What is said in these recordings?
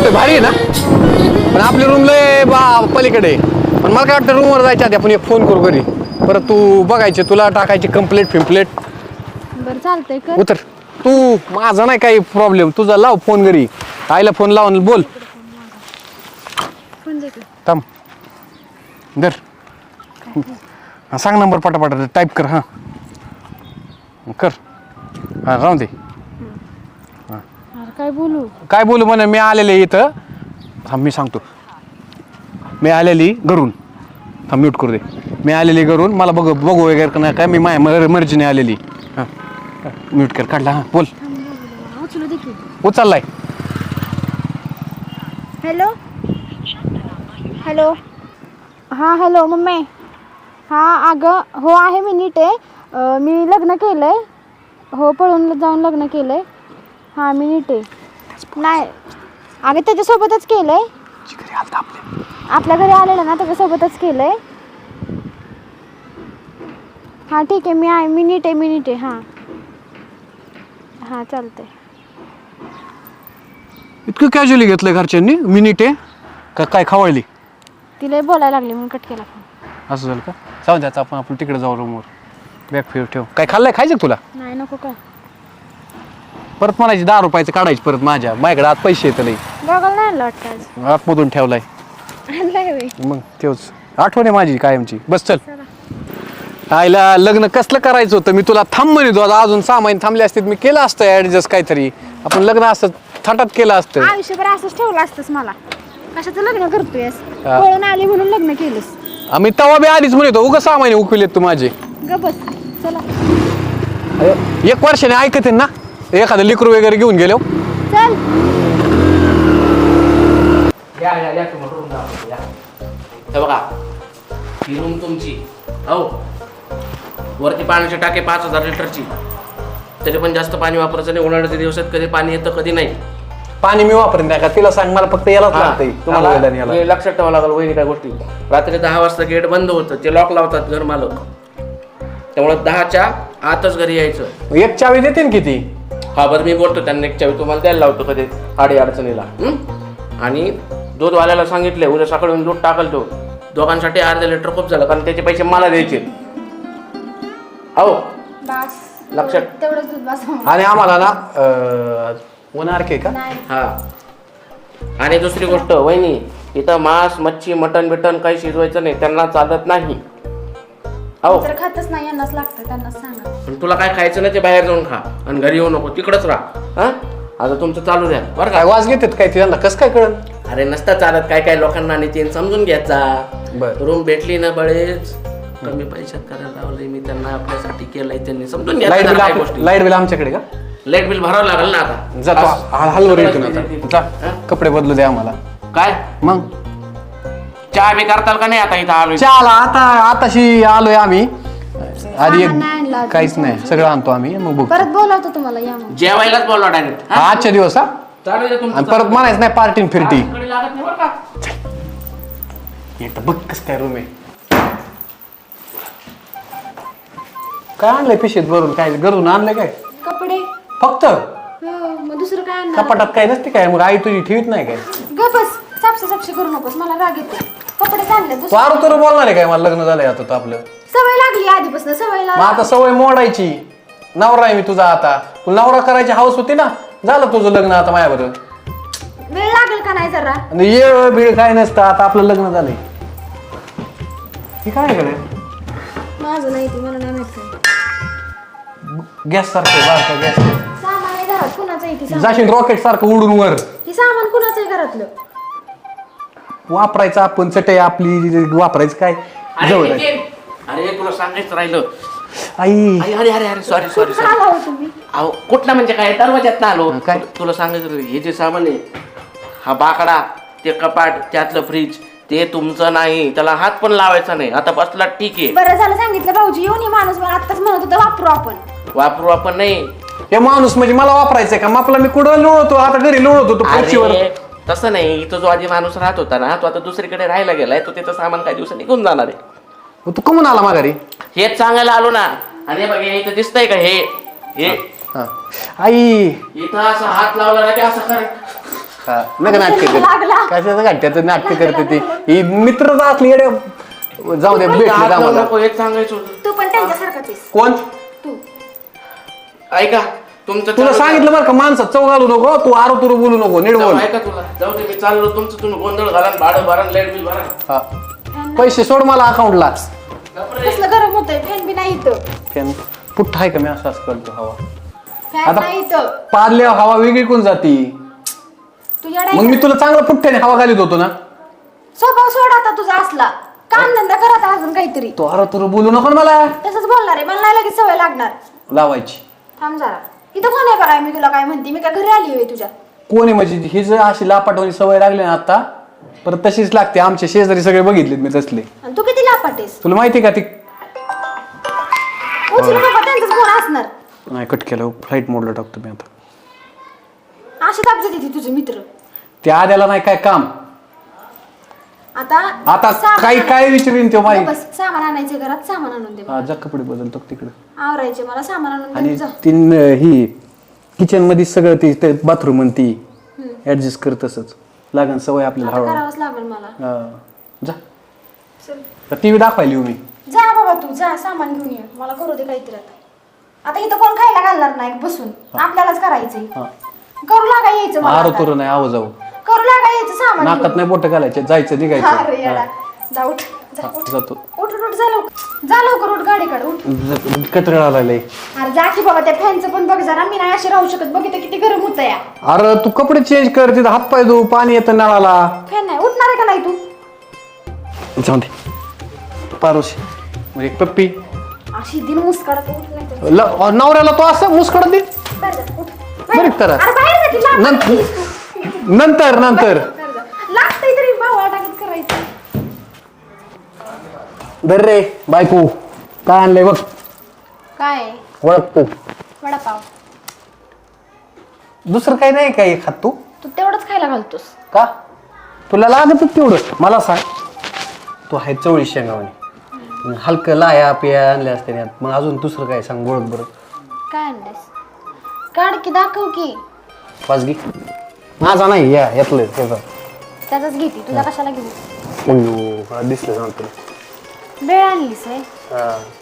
वाटतोय भारी आहे ना? पण आपली रूम लय बा पलीकडे. पण मला काय वाटतं रूमवर जायच्या आधी आपण एक फोन करू घरी. परत तू बघायचे तुला टाकायची कंप्लेंट फिम्प्लेट बरं चालतंय कर. उतर. तू माझा नाही काही प्रॉब्लेम तुझा लाव फोन घरी. आईला फोन लावून बोल. फोन दे की. थांब. दर हा सांग नंबर पटापट टाईप कर हां. कर. हां राहून दे. काय बोलू? काय बोलू म्हणे मी आलेले इथं. थांब मी सांगतो. मी आलेली घरून. थांब म्यूट करू दे. मी आलेली घरून. मला बघ बघू वगैरे का नाही काय मी माय मर- मर्जीने आलेली. हां. म्यूट कर काढला हां. बोल. उचलू दे की. उचललाय हॅलो? हॅलो? हां हॅलो मम्मी. हां अगं हो आहे मी नीट आहे. अं, मी लग्न केलं आहे हो पळून जाऊन लग्न केलं आहे हां मी नीट आहे. नाही. अगं त्याच्यासोबतच केलं आहे आपल्या. घरी आलेलं ना त्याच्यासोबतच केलं आहे हां ठीक आहे. मी आहे मी नीट आहे मी नीट आहे. हां. हां चालतंय. इतकं कॅज्युअली घेतलं घरच्यांनी? मिनिट आहे? का काय खवळली? तिला बोलायला लागली म्हणून कट केला फोन असं झालं का? जाऊ द्याचं आपण आपण तिकडे जाऊ रूमवर बॅग फिर ठेव. काय खाल्लंय? खायचं का तुला? नाही नको काय. परत म्हणायची दहा रुपयाचं काढायची परत माझ्या. माझ्याकडे आत पैसे येत नाही वाटतं आज? आतमधून ठेवलाय. आणलाय मग तेच. आठवण आहे माझी कायमची. बस चल. आईला लग्न कसलं करायचं होतं? मी तुला थांब म्हणत होतो. अजून सहा महिने थांबले असते मी केलं असतं ऍडजस्ट काहीतरी. आपण लग्न असतं थाटात केलं असतं. आयुष्यभर असंच ठेवलं असतंस मला. कशाचं लग्न करतोयस? हा. पळून आली म्हणून लग्न केलंस. आम्ही तवा बी आधीच म्हणतो उगा सहा महिने उकविलेत तू माझे. ग बस. चला. एक वर्षाने ऐकत ना? एखादं लिकरू वगैरे घेऊन गेलो. चल. या या या तुम्हाला रूम दाखवतो या. हे बघा ही रूम तुमची. हो. वरती पाण्याची टाके पाच हजार लिटरची. तरी पण जास्त पाणी वापरायचं नाही. उन्हाळ्याच्या दिवसात कधी पाणी येतं कधी नाही. पाणी मी वापरेन नाही का? तिला सांग मला फक्त यालाच हा, लागतंय. तुम्हाला याला. हे लक्षात ठेवावं लागेल वहिनी काय गोष्टी. रात्री दहा वाजता गेट बंद होतं. ते लॉक लावतात घर मालक. त्यामुळे दहाच्या आतच घरी यायचं. एक चावी देते ना किती? हा बरं मी बोलतो त्यांना एक चावी तुम्हाला द्यायला लावतो कधी आडी अडचणीला. हं? आणि दूधवाल्याला सांगितले उद्या सकाळी येऊन दूध टाकल तो. दोघांसाठी अर्धा लिटर खूप झालं कारण त्याचे पैसे मला द्यायचे. हो? बस. लक्षात. तेवढंच दूध बस आणि आम्हाला ना अं, उन्हाळा आहे का नाही. हा. आणि दुसरी गोष्ट वहिनी इथं मांस मच्छी मटण बिटन काही शिजवायचं नाही त्यांना चालत नाही. हो. तर खातच नाही यांनाच लागतं त्यांनाच सांगा. पण तुला काय खायचं नाही ते बाहेर जाऊन खा. आणि घरी येऊ नको तिकडच राहा. हा? आता तुमचं चालू द्या बरं काय का वाज घेतात काय त्यांना कसं काय कळन? अरे नसता चालत काय काय लोकांना आणि ते समजून घ्यायचा बरं. रूम भेटली ना बळेच. कमी पैशात करायला लावलंय मी त्यांना आपल्यासाठी केलंय त्यांनी. समजून लाइट घ्यायचं बिल गोष्टी. लाइट बिल आमच्याकडे का? लाइट बिल भरावं लागेल ना आता. जातो बस. हलवर येतो ना दे- आता. दे- दे- जा? कपडे बदलू दे आम्हाला. काय? मग? चहा बी करताल का नाही आता इथं आलोय? चला आता आताशी आलोय आम्ही. आधी सामान नाही आणलं एक अजून. काहीच नाही सगळं आणतो आम्ही मग बघू परत बोलावतो तुम्हाला या मग. जेवायलाच बोलवा डायरेक्ट हा, आजच्या दिवस हा? चालू दे तुमचं आणि परत म्हणायचं नाही लागत बरं का? इथं बघ कसं काय रूम आहे. काय आणलंय पिशेत भरून काय घरून आणलंय काय? कपडे. फक्त? हो, मग दुसरं काय आणणार? कपाटात काय नसते काय? मग आई तुझी ठेवीत नाही काय? ग सापसा करू नकोस मला राग येतो. कपडे चांगले आरू तर बोलणार आहे काय? मला लग्न झालंय आता तर आपलं. सवय लागली आधीपासून सवय मग लागली आता सवय मोडायची. नवरा आहे मी तुझा आता. तुला नवरा करायची हाऊस होती ना? झालं तुझं लग्न आता माझ्याबरोबर. वेळ लागेल का नाही जरा? आणि येळ बिळ काय नसतं आता आपलं लग्न झालंय. हे काय करे माझं नाही ते मला नाही माहीत काय? गॅस सारखं गॅस सामान आहे घरात कुणाचं आहे ती सामान? जाशील रॉकेट सारखं उडून वर. ही सामान कुणाचं आहे घरातलं? वापरायचं आपण चटई आपली वापरायचं काय? जवळ अरे आहे. नितीन, अरे तुला सांगायचं राहिलं. आई. अरे अरे अरे अरे सॉरी सॉरी सॉरी आला हो तुम्ही. अहो कुठला म्हणजे काय? दरवाज्यात ना आलो. काय? तुला- सांगायचं राहिलं, हे जे सामान आहे हा बाकडा ते कपाट त्यातलं फ्रीज ते तुमचं नाही. त्याला हात पण लावायचा नाही. आता बसला ठीक आहे. बरं झालं सांगितलं भाऊजी येऊन ये माणूस मला आत्ताच म्हणत होता वापरू आपण. वापरू आपण नाही. हे माणूस म्हणजे मला वापरायचंय का? मग आपला मी कुठं लोळतो? आता घरी लोळत होतो खुर्चीवर. अरे तसं नाही इथं जो आधी माणूस राहत होता ना तो आता दुसरीकडे राहायला गेलाय तो त्याचं सामान काही दिवसांनी निघून जाणार आहे. मग तू कमून आला माघारी? हेच सांगायला आलो ना. आणि हे बघ हे इथं दिसतंय का हे? हे? हा. आई! इथं असं हात लावला ना की असं कर. हा नका नाटक लागला. करते कशाचं घंट्याचं नाटक करते ती? ही मित्र असली येडे जाऊ दे भेटले हात लावू आम्हाला. नको एक सांगायचं होतं. तू पण त्यांच्यासारखाच आहेस. कोण? तू. ऐका. तुमचं तुला चालू- सांगितलं बरं का माणसात चव घालू नको तू आरो तुरू बोलू नको नीट जाऊ, बोल. ऐका तुला. जाऊ दे मी चाललो तुमचं तुम्ही गोंधळ घाला भाडं भरा लाइट बिल भरा. हा. पैसे सोड मला अकाउंटला कसलं गरम होतंय फॅन बी नाही इथं. फॅन पुठ्ठा आहे का? मी असं असं करतो हवा. फॅन आता- नाही इथं. हवा वेगळी कोण जाती? तू येडा मग मी तुला चांगलं पुठ्ठ्याने हवा घालीत होतो ना? स्वभाव सोड आता तुझा असला. काम धंदा कर आता अजून काहीतरी. तो आरो तुरू बोलू नको ना मला. तसंच बोलणार आहे मला नाही लगेच सवय लागणार. लावायची. थांब जरा. इथं कोण आहे बघा मी तुला काय म्हणते? मी काय घरी आली होय तुझ्या? कोण आहे म्हणजे? ही जर अशी लापाटवणी सवय लागली ना आता. परत तशीच लागते. आमचे शेजारी सगळे बघितलेत मी तसले. आणि तू किती लापाटेस? तुला माहिती आहे का ती? उचलू बाबा त्यांचाच फोन असणार. नाही कट केलं. फ्लाईट मोडला टाकतो मी आता. अशी दाब जाते ती तुझे मित्र. त्या आद्याला नाही काय काम. आता आता सामान आण- काय विचारीन तो माहिती बस सामान आणायचे घरात सामान आणून दे हा जा कपडे बदलतो तिकडे. आवरायचे मला सामान आणून दे आणि जा. तीन ही किचनमध्ये सगळं ती बाथरूम आणि ती ऍडजस्ट कर तसंच. लागन सवय आपल्याला आता हळूहळू. करावंच लागेल मला. हा. जा. चल. टीव्ही दाखवायला येऊ मी. जा बाबा तू जा सामान घेऊन ये. मला करू दे काहीतरी आता. आता इथं कोण खायला घालणार नाही बसून. आपल्यालाच करायचंय. हा. करू लागा यायचं मला आरो आता. तुरं नाही आव जाऊ करू लागा सामान नाकात. नाही बोट घालायचे जायचं अरे निघायचं येडा. हा. जा उठ. जा उठ. जातो. उठ उठ उठ, जा लवकर. जा लवकर उठ गाडीकडे उठ. कचरा आलाय. अरे जा की बाबा त्या फॅनचं पण बघ जरा. मी नाही अशी राहू शकत. बघ इथं किती गरम होतं या अरे तू कपडे चेंज कर तिथं हात पाय धुऊ पाणी येतं नळाला. फॅन नाही. उठणार आहे का नाही तू? जाऊ दे. पारोशी. म्हणजे एक पप्पी. अशी दिन मुस्काडत उठ नाही तर. ल- नवऱ्याला तो असं मुसकड दे. बाहेर जा, उठ. बरं करा. अरे बाहेर जा की, लांब नंतर. नंतर नंतर. बाहेर जा. लागतंय तरी भावा टाकीत करायचं. धर रे बायको. काय आणलंय बघ. काय? ओळख तू वडापाव. दुसरं काही नाही काय खात तू? तू तेवढंच खायला घालतोस. का? तुला लागत तेवढं. मला सांग. तू आहे चवळी शेंगावणी. हलकं लाया पिया आणल्या असते. मग अजून दुसरं काय सांग ओळख बरं. काय आणलेस काढ की दाखव की. घे माझा नाही या यातलं त्याचा त्याचाच घेते तुला कशाला घेऊ? हा दिसलं सांगतो बेळ आणलीस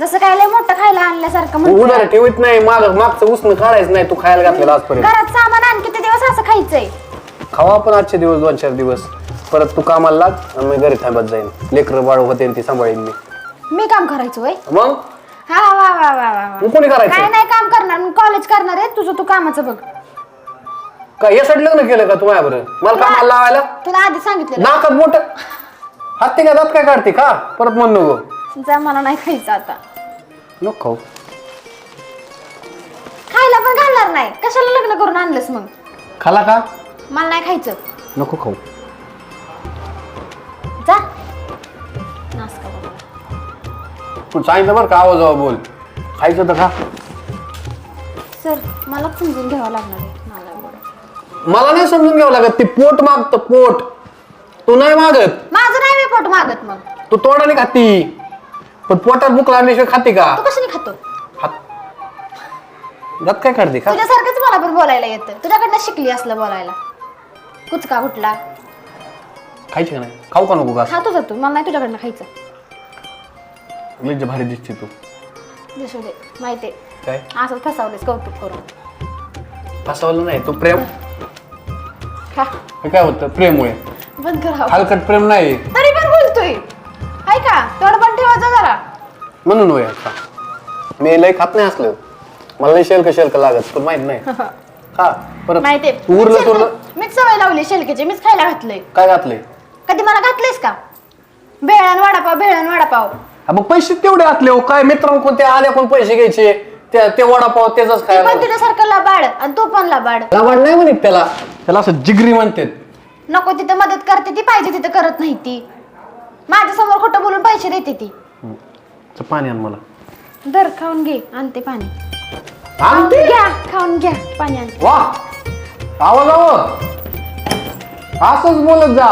जसं काय लय मोठं खायला आणल्यासारखं म्हणतो ठेवत नाही माग मागचं उसनं काढायचं नाही तू खायला घातलेलं आजपर्यंत. घरात सामान आण किती दिवस असं खायचंय? खावा पण आजचे दिवस दोन चार दिवस. परत तू कामाला लाग आणि मी घरी थांबत जाईन. लेकरं बाळ होते आणि ती सांभाळीन मी. मी काम करायचं मग? हा वा वा वा वा वा कोणी काय करायचं नाही काम करणार कॉलेज करणार आहे. तुझं तू कामाचं बघ. काय यासाठी लग्न केलं का तू माझ्या बरं मला कामाला लावायला? तुला आधी सांगितलेलं. नाकात मोठ. हाती का दात काय काढते का? परत म्हण नको. जा मला नाही खायचं आता. नको खाऊ. खायला पण घालणार नाही. कशाला लग्न करून आणलंस मग? खाला का? मला नाही खायचं. नको खाऊ. जा. नास का बाबा. तू सांगितलं बरं का आवाज आवा बोल. खायचं तर खा. सर मलाच समजून घ्यावं लागणार आहे. मला नाही समजून घ्यावं लागत ती पोट मागत पोट. तू नाही मागत. माझं नाही मी पोट मागत मग. तू तोंडाने खाती. पण पोटात भूक लागल्याशिवाय खाते का? तू कशाने खातो? हात दात काय काढते का तुझ्यासारखंच मला पण बोलायला येतं. तुझ्याकडनं शिकली असलं बोलायला. कुचका कुठला? खायची का नाही? खाऊ का नको का? खातो जातो मला नाही तुझ्याकडनं खायचं. लय भारी दिसते तू. दिसू दे. माहिती. काय? असंच फसावलेस कौतुक करून. फसवलं नाही. तू प्रेम हे. काय होतं? प्रेमुळे बंद करा. हलकट प्रेम नाही. तरी पण बोलतोय. ऐका तेवढं पण ठेवायचं जरा. म्हणून होय आता मी लय खात नाही असलं. मला लय शेलक शेलक लागत पण माहीत नाही. खा परत माहितीये उरलं तुरलं मीच सवय लावली शेलकेची मीच खायला घातलंय. काय घातलंय? कधी मला घातलंयस का? बेळण वडापाव बेळण वडापाव. हा, मग पैसे तेवढे घातले हो. काय मित्र कोणते आले कोण पैसे घ्यायचे? त्या ते वडापाव त्याचाच ती खायला पण तुझ्यासारखं लबाड आणि तू पण लबाड. लावाड नाही म्हणत त्याला. त्याला असं जिगरी म्हणतात. नको तिथं मदत करते ती पाहिजे तिथं करत नाही ती. माझ्यासमोर खोटं बोलून पैसे देते ती. च पाणी आण मला. दर खाऊन घे आणते पाणी. आणते? घ्या खाऊन घ्या पाणी आणते. वा. आवाज आव असंच बोलत जा.